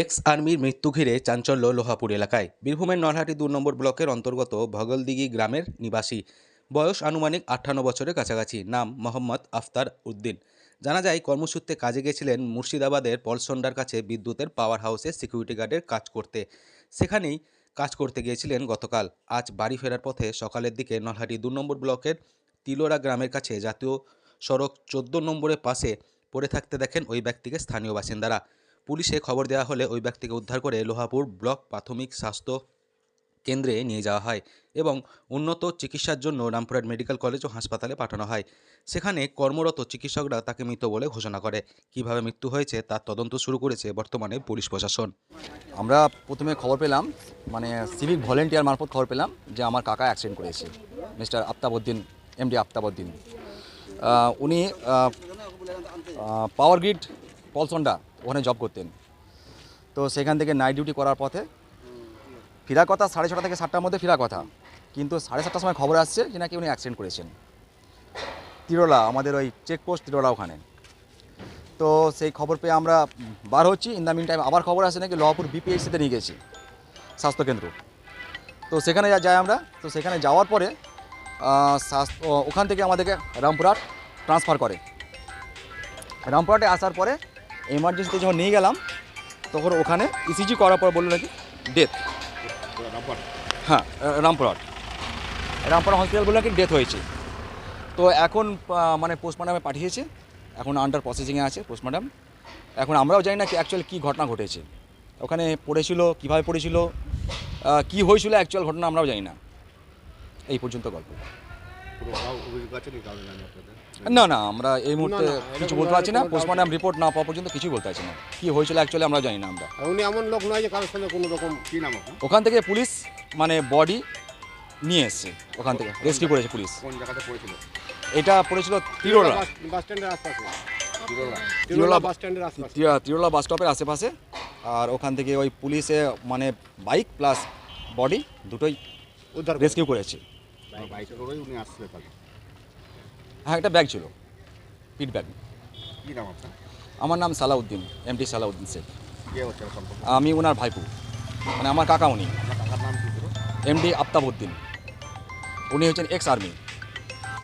X আর্মির মৃত্যু ঘিরে চাঞ্চল্য লোহাপুর এলাকায়। বীরভূমের নলহাটি দু নম্বর ব্লকের অন্তর্গত ভগলদিঘি গ্রামের নিবাসী। বয়স আনুমানিক আটান্ন বছরের কাছাকাছি। নাম মোহাম্মদ আফতার উদ্দিন। জানা যায়, কর্মসূত্রে কাজে গেছিলেন মুর্শিদাবাদের পলসন্ডার কাছে বিদ্যুতের পাওয়ার হাউসে সিকিউরিটি গার্ডের কাজ করতে। সেখানেই কাজ করতে গিয়েছিলেন গতকাল। আজ বাড়ি ফেরার পথে সকালের দিকে নলহাটি দু নম্বর ব্লকের তিলোরা গ্রামের কাছে জাতীয় সড়ক চোদ্দ নম্বরের পাশে পড়ে থাকতে দেখেন ওই ব্যক্তিকে স্থানীয় বাসিন্দারা। পুলিশে খবর দেওয়া হলে ওই ব্যক্তিকে উদ্ধার করে লোহাপুর ব্লক প্রাথমিক স্বাস্থ্য কেন্দ্রে নিয়ে যাওয়া হয় এবং উন্নত চিকিৎসার জন্য রামপুরহাট মেডিকেল কলেজ ও হাসপাতালে পাঠানো হয়। সেখানে কর্মরত চিকিৎসকরা তাকে মৃত বলে ঘোষণা করে। কীভাবে মৃত্যু হয়েছে তার তদন্ত শুরু করেছে বর্তমানে পুলিশ প্রশাসন। আমরা প্রথমে খবর পেলাম মানে সিভিক ভলেন্টিয়ার মারফত খবর পেলাম যে আমার কাকা অ্যাক্সিডেন্ট করেছে মিস্টার আফতাবউদ্দিন এমডি আফতাবউদ্দিন। আহ, উনি পাওয়ার গ্রিড পলসন্ডা ওখানে জব করতেন। তো সেখান থেকে নাইট ডিউটি করার পথে ফিরা কথা সাড়ে ছটা থেকে সাতটার মধ্যে ফিরা কথা। কিন্তু সাড়ে সাতটার সময় খবর আসছে যে নাকি উনি অ্যাক্সিডেন্ট করেছেন। তিরোলা, আমাদের ওই চেকপোস্ট তিরোলা ওখানে। তো সেই খবর পেয়ে আমরা বার হচ্ছি। ইন দ্য মিন টাইম আবার খবর আসে নাকি লহপুর বিপিএইচসিতে নিয়ে গেছি স্বাস্থ্যকেন্দ্র তো সেখানে যা- যাই আমরা। তো সেখানে যাওয়ার পরে ওখান থেকে আমাদেরকে রামপুরহাট ট্রান্সফার করে। রামপুরহাটে আসার পরে এমার্জেন্সিতে যখন নিয়ে গেলাম, তখন ওখানে ইসিজি করার পর বলল নাকি ডেথ হ্যাঁ রামপুরহাট। রামপুরহাট হসপিটাল বলল নাকি ডেথ হয়েছে। তো এখন মানে পোস্টমর্টমে পাঠিয়েছে। এখন আন্ডার প্রসেসিংয়ে আছে পোস্টমর্টম এখন আমরাও জানি না কি অ্যাকচুয়ালি কী ঘটনা ঘটেছে। ওখানে পড়েছিল, কীভাবে পড়েছিল কী হয়েছিল অ্যাকচুয়াল ঘটনা আমরাও জানি না। এই পর্যন্ত গল্প। নি না আমরা এই মুহূর্তে কিছু বলতে পারছি না পোস্টমর্টম রিপোর্ট না পাওয়া পর্যন্ত কিছুই বলতে পারছি না। কি হয়েছিল অ্যাকচুয়ালি আমরা জানি না আমরা। উনি এমন লোক নয় যে কারোর সঙ্গে কোনো রকম কি নাম ওখান থেকে পুলিশ মানে বডি নিয়ে এসছে ওখান থেকে রেস্কিউ করেছে পুলিশ। কোন জায়গাতে পড়েছিল? এটা পড়েছিল তিরোলা। বাস স্ট্যান্ডের আশপাশে। তিরোলা। বাস স্ট্যান্ডের আশপাশে। তিরোলা বাস স্টপের আশেপাশে। আর ওখান থেকে ওই পুলিশে মানে বাইক প্লাস বডি দুটোই উদ্ধার রেস্কিউ করেছে। বাইকে করেই উনি আসছে তাহলে। হ্যাঁ একটা ব্যাগ ছিল পিট ব্যাগ কি নাম আপনার? আমার নাম সালাউদ্দিন এম ডি সালাউদ্দিন শেখ। কে হচ্ছে সম্পর্ক? আমি ওনার ভাইপু মানে আমার কাকা উনি এম ডি নাম কি ছিল? এমডি আফতাবউদ্দিন। উনি হচ্ছেন এক্স আর্মি